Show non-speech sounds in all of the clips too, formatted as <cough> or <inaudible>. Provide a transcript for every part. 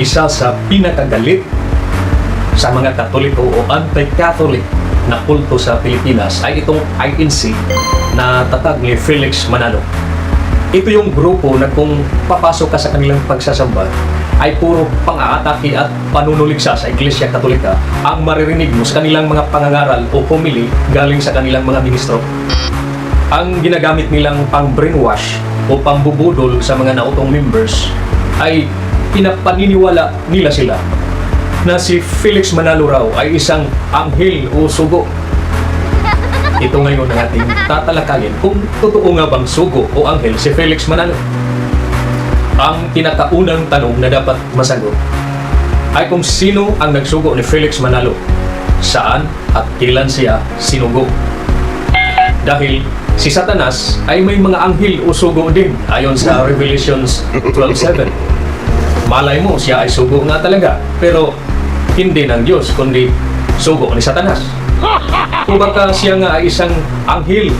isa sa pinakagalit sa mga Katoliko o anti-Catholic na kulto sa Pilipinas ay itong INC na tatag ni Felix Manalo. Ito yung grupo na kung papasok ka sa kanilang pagsasamba ay puro pang-aatake at panunuligsa sa Iglesia Katolika ang maririnig mo sa kanilang mga pangangaral o pumili galing sa kanilang mga ministro. Ang ginagamit nilang pang-brainwash o pambubudol sa mga nautong members ay pinapaniniwala nila sila na si Felix Manalo raw ay isang anghel o sugo. Ito ngayon ang ating tatalakayin kung totoo nga bang sugo o anghel si Felix Manalo. Ang pinakaunang tanong na dapat masagot ay kung sino ang nagsugo ni Felix Manalo, saan at kailan siya sinugo. Dahil si Satanas ay may mga anghel o sugo din ayon sa Revelations 12.7. Malay mo, siya ay sugo nga talaga. Pero hindi ng Diyos, kundi sugo ni Satanas. O baka siya nga ay isang anghel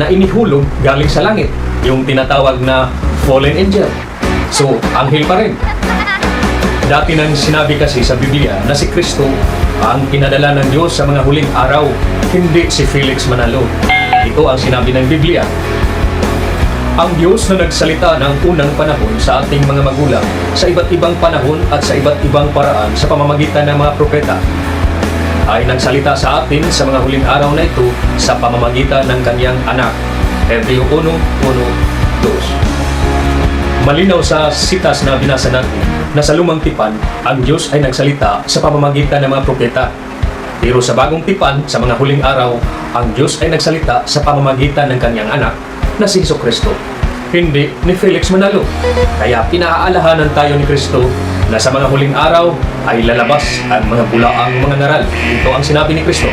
na inihulog galing sa langit. Yung tinatawag na fallen angel. So, anghel pa rin. Dati nang sinabi kasi sa Biblia na si Kristo ang pinadala ng Diyos sa mga huling araw, hindi si Felix Manalo. Ito ang sinabi ng Biblia. Ang Diyos na nagsalita ng unang panahon sa ating mga magulang sa iba't ibang panahon at sa iba't ibang paraan sa pamamagitan ng mga propeta ay nagsalita sa atin sa mga huling araw na ito sa pamamagitan ng kanyang anak. Hebreo 1, 1, 2. Malinaw sa sitas na binasa natin na sa lumang tipan, ang Diyos ay nagsalita sa pamamagitan ng mga propeta. Pero sa bagong tipan, sa mga huling araw, ang Diyos ay nagsalita sa pamamagitan ng kanyang anak na si Hesus Kristo. Hindi ni Felix Manalo. Kaya pinaaalahanan tayo ni Kristo na sa mga huling araw ay lalabas ang mga bulaang mga ngaral. Ito ang sinabi ni Kristo.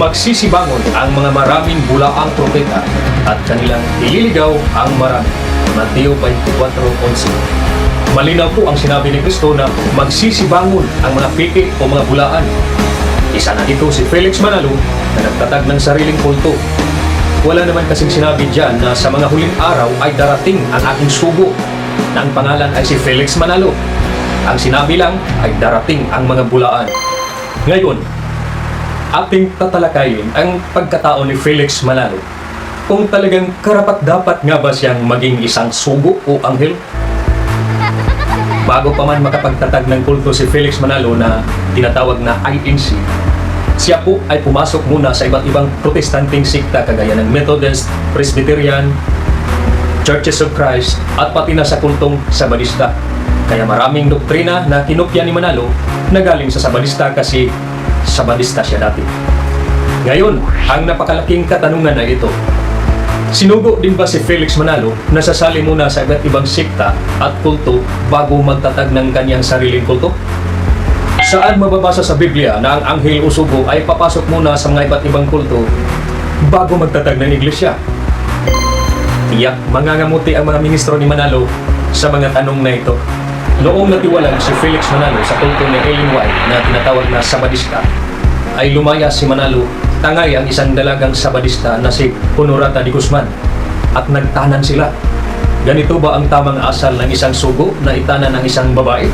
Magsisibangon ang mga maraming bulaang propeta at kanilang ililigaw ang marami. Mateo 24.11 Malinaw po ang sinabi ni Kristo na magsisibangon ang mga piki o mga bulaan. Isa na dito si Felix Manalo na nagtatag ng sariling kulto. Wala naman kasing sinabi dyan na sa mga huling araw ay darating ang aking sugo na ang pangalan ay si Felix Manalo. Ang sinabi lang ay darating ang mga bulaan. Ngayon, ating tatalakayin ang pagkatao ni Felix Manalo. Kung talagang karapat dapat nga ba siyang maging isang sugo o anghel? Bago pa man makapagtatag ng kulto si Felix Manalo na tinatawag na INC, siya po ay pumasok muna sa iba't ibang protestanting sikta kagaya ng Methodist, Presbyterian, Churches of Christ at pati na sa kultong Sabadista. Kaya maraming doktrina na kinopya ni Manalo na galing sa Sabadista kasi Sabadista siya dati. Ngayon, ang napakalaking katanungan na ito, Sinugo din ba si Felix Manalo na sasali muna sa iba't ibang sikta at kulto bago magtatag ng kanyang sariling kulto? Saan mababasa sa Biblia na ang anghel o sugo ay papasok muna sa mga iba't ibang kulto bago magtatag ng iglesia? Tiyak, mangangamuti ang mga ministro ni Manalo sa mga tanong na ito. Noong natiwalag si Felix Manalo sa kulto ni Ellen White na tinatawag na Sabadista, ay lumaya si Manalo tangay ang isang dalagang Sabadista na si Honorata de Guzman at nagtanan sila. Ganito ba ang tamang asal ng isang sugo na itanan ng isang babae?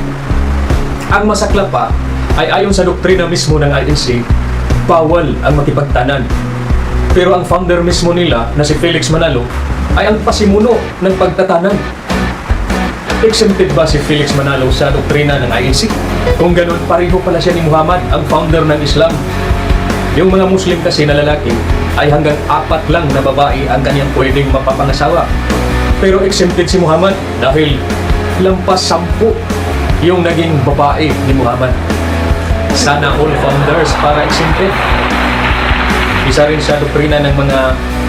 Ang masaklap pa ay ayon sa doktrina mismo ng INC, bawal ang makipagtanan. Pero ang founder mismo nila na si Felix Manalo ay ang pasimuno ng pagtatanan. Exempted ba si Felix Manalo sa doktrina ng INC? Kung ganun, pareho pala siya ni Muhammad, ang founder ng Islam. Yung mga Muslim kasi na lalaki ay hanggang apat lang na babae ang kanyang pwedeng mapapangasawa. Pero exempted si Muhammad dahil lampas sampu yung naging babae ni Muhammad. Sana all founders para exempted. Isa rin sa doktrina ng mga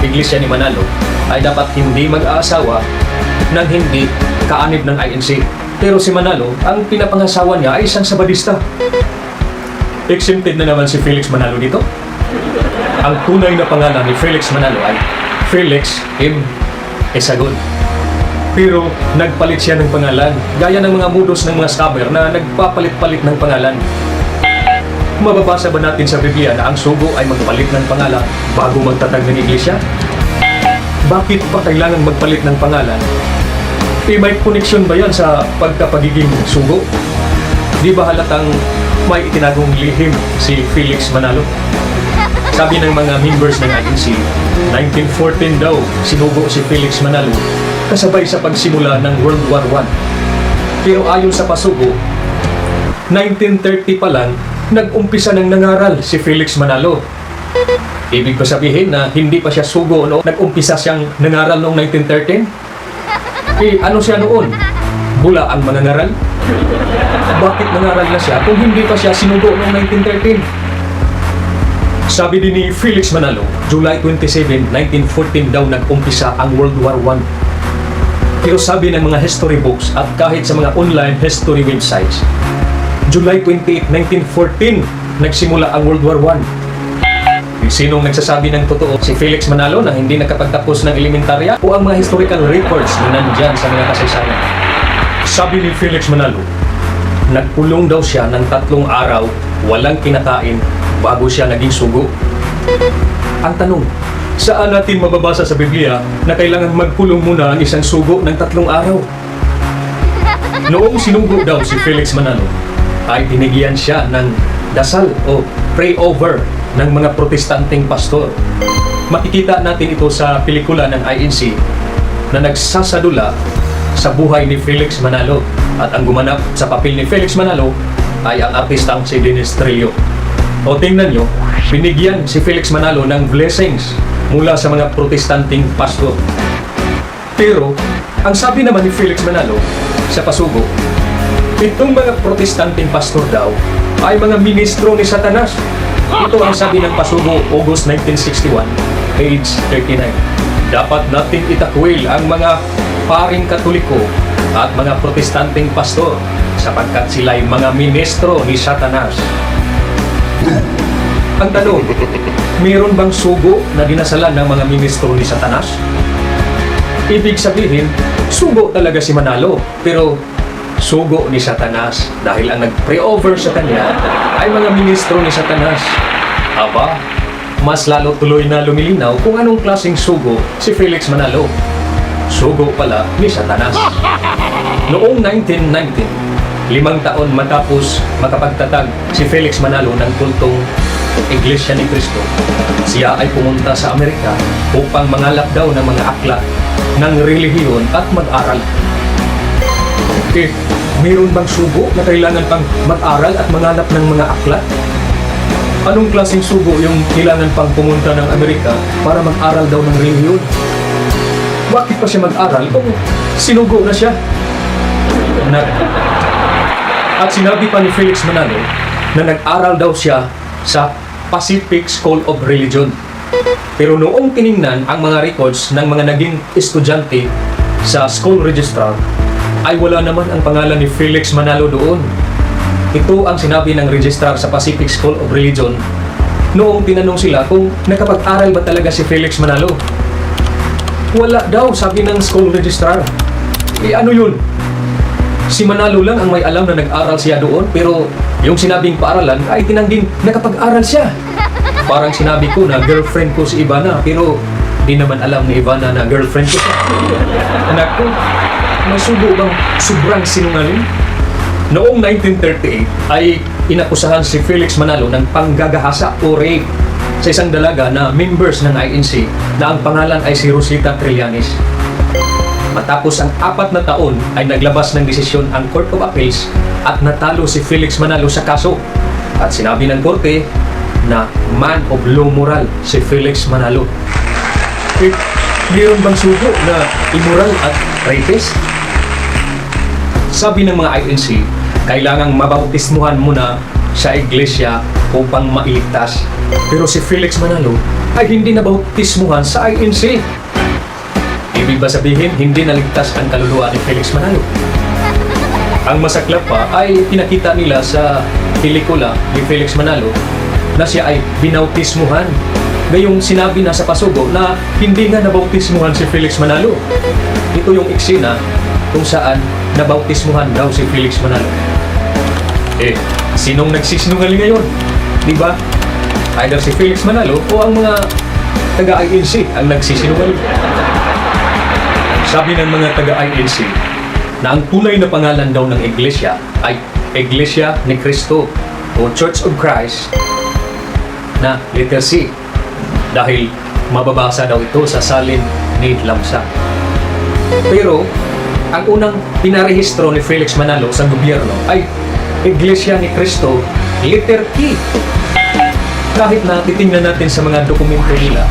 iglesia ni Manalo ay dapat hindi mag-aasawa nang hindi kaanib ng INC. Pero si Manalo, ang pinapangasawa niya ay isang sabadista. Exempted na naman si Felix Manalo dito. Ang tunay na pangalan ni Felix Manalo ay Felix M. Esagon. Pero nagpalit siya ng pangalan, gaya ng mga mudos ng mga scammer na nagpapalit-palit ng pangalan. Mababasa ba natin sa Biblia na ang sugo ay magpalit ng pangalan bago magtatag ng iglesia? Bakit pa kailangan magpalit ng pangalan Eh, may connection ba yan sa pagkapagiging sugo? Di ba halatang may itinagong lihim si Felix Manalo? Sabi ng mga members ng INC, 1914 daw sinugo si Felix Manalo kasabay sa pagsimula ng World War I. Pero ayon sa pasugo, 1930 pa lang, nag-umpisa ng nangaral si Felix Manalo. Ibig ba sabihin na hindi pa siya sugo no? Nag-umpisa siyang nangaral noong 1913? Eh, ano siya noon? Bula ang mangangaral? Bakit nangaral na siya kung hindi pa siya sinugo noong 1913? Sabi din ni Felix Manalo, July 27, 1914 daw nag-umpisa ang World War I. Pero sabi ng mga history books at kahit sa mga online history websites, July 28, 1914 nagsimula ang World War I. Sinong nagsasabi ng totoo? Si Felix Manalo na hindi nakapagtapos ng elementarya o ang mga historical records na nandyan sa mga kasaysayan? Sabi ni Felix Manalo, nagkulong daw siya ng tatlong araw, walang kinakain, bago siya naging sugo. Ang tanong, saan natin mababasa sa Biblia na kailangan magkulong muna ang isang sugo ng tatlong araw? <laughs> Noong sinugo daw si Felix Manalo, ay binigyan siya ng dasal o pray over ng mga protestanteng pastor. Makikita natin ito sa pelikula ng INC na nagsasadula sa buhay ni Felix Manalo at ang gumanap sa papel ni Felix Manalo ay ang artistang si Dennis Trillo. O tingnan nyo, binigyan si Felix Manalo ng blessings mula sa mga protestanteng pastor. Pero, ang sabi naman ni Felix Manalo sa pasugo, itong mga protestanteng pastor daw ay mga ministro ni Satanas. Ito ang sabi ng pasugo August 1961, page 39. Dapat nating itakwil ang mga paring katoliko at mga protestanteng pastor sapagkat sila'y mga ministro ni Satanas. Ang tanong, mayroon bang sugo na dinasalan ng mga ministro ni Satanas? Ibig sabihin, sugo talaga si Manalo, pero sugo ni Satanas dahil ang nag-pre-over sa kanya ay mga ministro ni Satanas. Aba, mas lalo tuloy na lumilinaw kung anong klaseng sugo si Felix Manalo. Sugo pala ni Satanas. Noong 1919, limang taon matapos makapagtatag si Felix Manalo ng kultong Iglesia ni Cristo, siya ay pumunta sa Amerika upang mangalap daw ng mga aklat ng relihiyon at mag-aral. Eh, mayroon bang sugo na kailangan pang mag-aral at manganap ng mga aklat? Anong klaseng sugo yung kailangan pang pumunta ng Amerika para mag-aral daw ng relihiyon? Bakit pa siya mag-aral kung sinugo na siya? Nag At sinabi pa ni Felix Manalo na nag-aral daw siya sa Pacific School of Religion. Pero noong tiningnan ang mga records ng mga naging estudyante sa school registrar, ay wala naman ang pangalan ni Felix Manalo doon. Ito ang sinabi ng registrar sa Pacific School of Religion noong tinanong sila kung nakapag-aral ba talaga si Felix Manalo. Wala daw, sabi ng school registrar. Eh ano yun? Si Manalo lang ang may alam na nag-aral siya doon, pero yung sinabing paaralan ay tinangging nakapag-aral siya. Parang sinabi ko na girlfriend ko si Ivana, pero di naman alam ni Ivana na girlfriend ko siya. Anak ko, may sugo bang sobrang sinungaling? Noong 1938 ay inakusahan si Felix Manalo ng panggagahasa o rape sa isang dalaga na members ng INC na ang pangalan ay si Rosita Trillanes. Matapos ang apat na taon ay naglabas ng desisyon ang Court of Appeals at natalo si Felix Manalo sa kaso. At sinabi ng korte na man of low moral si Felix Manalo. Eh, mayroon bang sugo na immoral at rapist? Sabi ng mga INC, kailangang mabautismuhan muna sa iglesia upang mailigtas. Pero si Felix Manalo ay hindi nabautismuhan sa INC. Ibig ba sabihin, hindi naligtas ang kaluluwa ni Felix Manalo? Ang masaklap pa ay pinakita nila sa pelikula ni Felix Manalo na siya ay binautismuhan. Gayong sinabi na sa pasugo na hindi nga nabautismuhan si Felix Manalo. Ito yung eksena kung saan nabautismuhan daw si Felix Manalo. Eh, sinong nagsisinungaling ngayon? Di ba? Either si Felix Manalo o ang mga taga-INC ang nagsisinungaling. Sabi ng mga taga-INC, na ang tunay na pangalan daw ng iglesia ay Iglesia ni Cristo o Church of Christ na letter C dahil mababasa daw ito sa salin ni Lamsa. Pero ang unang pinarehistro ni Felix Manalo sa gobyerno ay Iglesia ni Cristo letter E. Kahit na titingnan natin sa mga dokumento nila,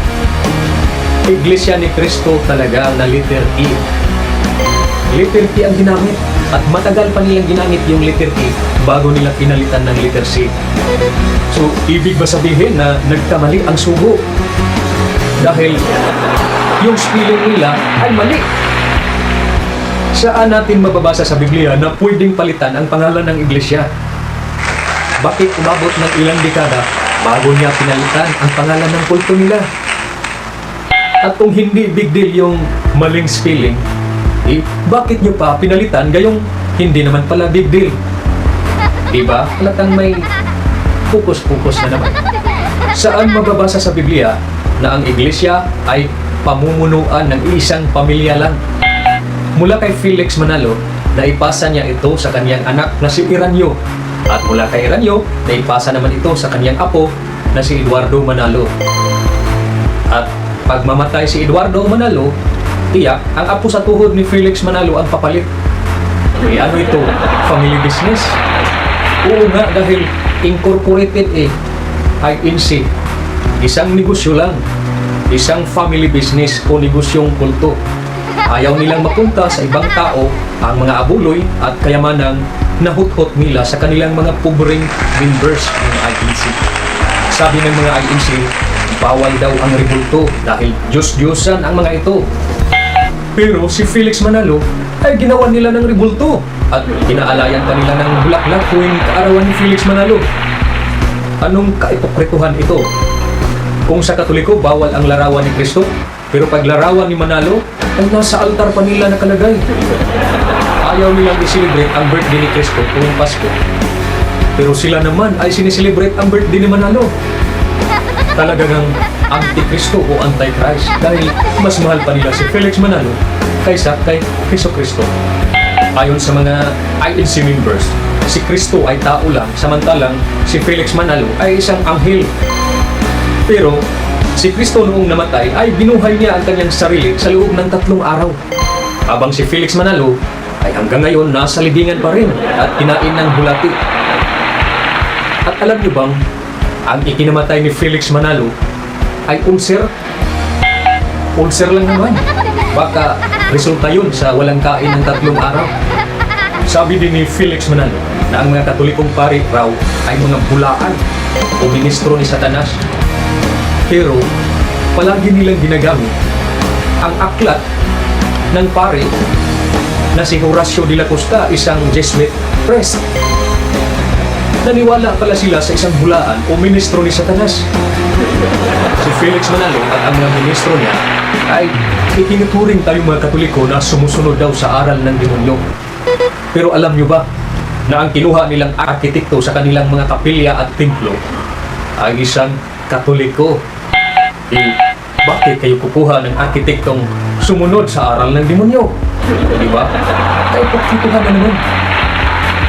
Iglesia ni Cristo talaga na letter E. Letter T ang ginamit at matagal pa nilang ginamit yung letter T bago nila pinalitan ng letter C. So, ibig ba sabihin na nagkamali ang sugo? Dahil yung spelling nila ay mali. Saan natin mababasa sa Biblia na pwedeng palitan ang pangalan ng iglesia? Bakit umabot ng ilang dekada bago niya pinalitan ang pangalan ng kulto nila? At kung hindi big deal yung maling spelling, eh, bakit nyo pa pinalitan gayong hindi naman pala big deal? Diba? Halatang may pukus-pukus na naman. Saan mababasa sa Biblia na ang iglesia ay pamumunuan ng isang pamilya lang? Mula kay Felix Manalo, naipasa niya ito sa kanyang anak na si Iranyo. At mula kay Iranyo, naipasa naman ito sa kanyang apo na si Eduardo Manalo. At pag mamatay si Eduardo Manalo, tiyak ang apo sa tuhod ni Felix Manalo ang papalit. Eh ano ito? Family business? Oo nga dahil incorporated eh. INC. Isang negosyo lang. Isang family business o negosyong kulto. Ayaw nilang mapunta sa ibang tao ang mga abuloy at kayamanang nahuthot nila sa kanilang mga pobreng members ng INC. Sabi ng mga INC, bawal daw ang rebulto dahil Diyos-Diyosan ang mga ito. Pero si Felix Manalo ay ginawa nila ng rebulto at inaalayan pa nila ng bulaklak tuwing kaarawan ni Felix Manalo. Anong kaipokrituhan ito? Kung sa Katoliko, bawal ang larawan ni Kristo, pero pag larawan ni Manalo, ay nasa altar pa nila nakalagay. Ayaw nilang i-celebrate ang birthday ni Kristo tuwing Pasko. Pero sila naman ay sineselebrate ang birthday ni Manalo. Talaga ng anti-Kristo o anti-Christ dahil mas mahal pa nila si Felix Manalo kaysa kay Kristo Kristo. Ayon sa mga INC members, si Kristo ay tao lang samantalang si Felix Manalo ay isang anghel. Pero si Kristo noong namatay ay binuhay niya ang kanyang sarili sa loob ng tatlong araw. Habang si Felix Manalo ay hanggang ngayon nasa libingan pa rin at kinain ng bulati. At alam niyo bang ang ikinamatay ni Felix Manalo ay ulcer? Ulcer lang naman. Baka resulta yun sa walang kain ng tatlong araw. Sabi din ni Felix Manalo na ang mga katolikong pari raw ay mga bulaan o ministro ni Satanas. Pero palagi nilang ginagamit ang aklat ng pari na si Horacio de la Costa, isang Jesuit priest. Naniwala pala sila sa isang bulaan o ministro ni Satanas. Si Felix Manalo at ang mga ministro niya ay itinuturing tayong mga katoliko na sumusunod daw sa aral ng demonyo. Pero alam nyo ba na ang kinuha nilang arkitekto sa kanilang mga kapilya at templo ay isang katoliko? Eh, bakit kayo kukuha ng arkitektong sumunod sa aral ng demonyo? Di ba? Kaya pagkituhan na naman.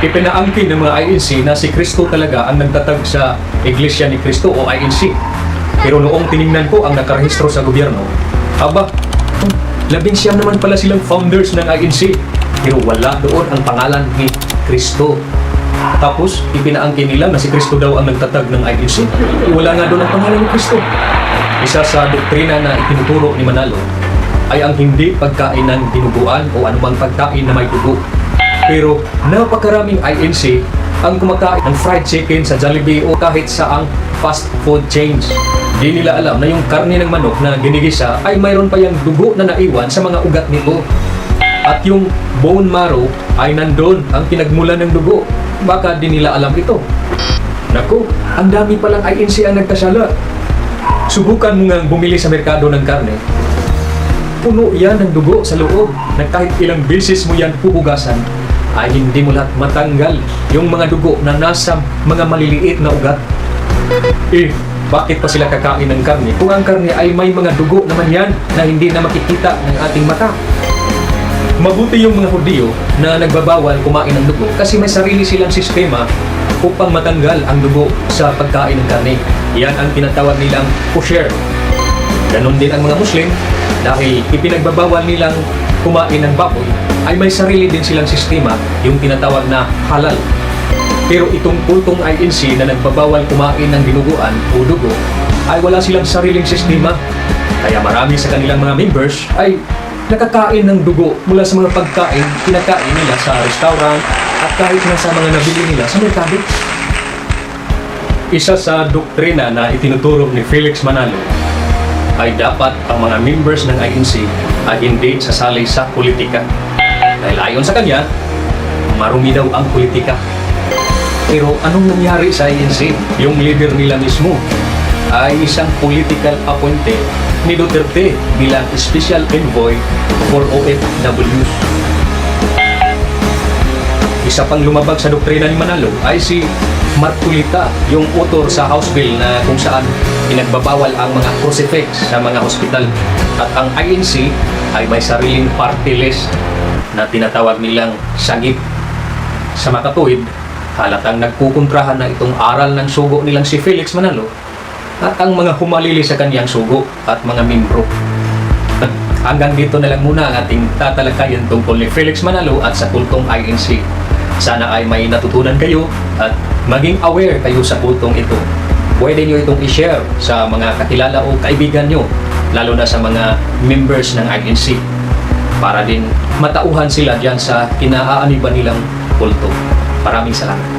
Ipinaangkin ng mga INC na si Kristo talaga ang nagtatag sa Iglesia ni Kristo o INC. Pero noong tiningnan ko ang nakarehistro sa gobyerno, aba, labing siyam naman pala silang founders ng INC. Pero wala doon ang pangalan ni Kristo. Tapos, ipinaangkin nila na si Kristo daw ang nagtatag ng INC. Wala nga doon ang pangalan ni Kristo. Isa sa doktrina na itinuturo ni Manalo ay ang hindi pagkain ng dinuguan o anumang pagkain na may dugo. Pero napakaraming INC ang kumakain ng fried chicken sa Jollibee o kahit saang fast food chains. Di nila alam na yung karne ng manok na ginigisa ay mayroon pa yung dugo na naiwan sa mga ugat nito. At yung bone marrow ay nandun ang pinagmulan ng dugo. Baka di nila alam ito. Naku, ang dami palang INC ang nagkasala. Subukan mo nga bumili sa merkado ng karne. Puno yan ng dugo sa loob na kahit ilang beses mo yan puhugasan ay hindi mo lahat matanggal yung mga dugo na nasa mga maliliit na ugat. Eh, bakit pa sila kakain ng karne kung ang karne ay may mga dugo naman yan na hindi na makikita ng ating mata? Mabuti yung mga Hudyo na nagbabawal kumain ng dugo kasi may sarili silang sistema upang matanggal ang dugo sa pagkain ng karne. Yan ang tinatawag nilang kosher. Ganon din ang mga Muslim dahil ipinagbabawal nilang kumain ng baboy ay may sarili din silang sistema yung tinatawag na halal. Pero itong kultong INC na nagbabawal kumain ng dinuguan o dugo ay wala silang sariling sistema. Kaya marami sa kanilang mga members ay nakakain ng dugo mula sa mga pagkain kinakain nila sa restaurant at kahit na sa mga nabili nila sa merkado. Isa sa doktrina na itinuturo ni Felix Manalo ay dapat ang mga members ng INC ay hindi sasali sa politika. Dahil ayon sa kanya, marumi daw ang politika. Pero anong nangyari sa INC? Yung leader nila mismo ay isang political appointee ni Duterte bilang Special Envoy for OFWs. Isa pang lumabag sa doktrina ni Manalo ay si Marculita, yung author sa House Bill na kung saan pinagbabawal ang mga crucifix sa mga hospital. At ang INC ay may sariling party list na tinatawag nilang sagip. Sa makatuwid, halatang nagkukontrahan na itong aral ng sugo nilang si Felix Manalo at ang mga humalili sa kanyang sugo at mga membro. <laughs> Hanggang dito na lang muna ang ating tatalakayan tungkol ni Felix Manalo at sa kultong INC. Sana ay may natutunan kayo at maging aware kayo sa kultong ito. Pwede nyo itong i-share sa mga kakilala o kaibigan nyo, lalo na sa mga members ng INC para din matauhan sila dyan sa kinaaaniban nilang kulto. Maraming salamat.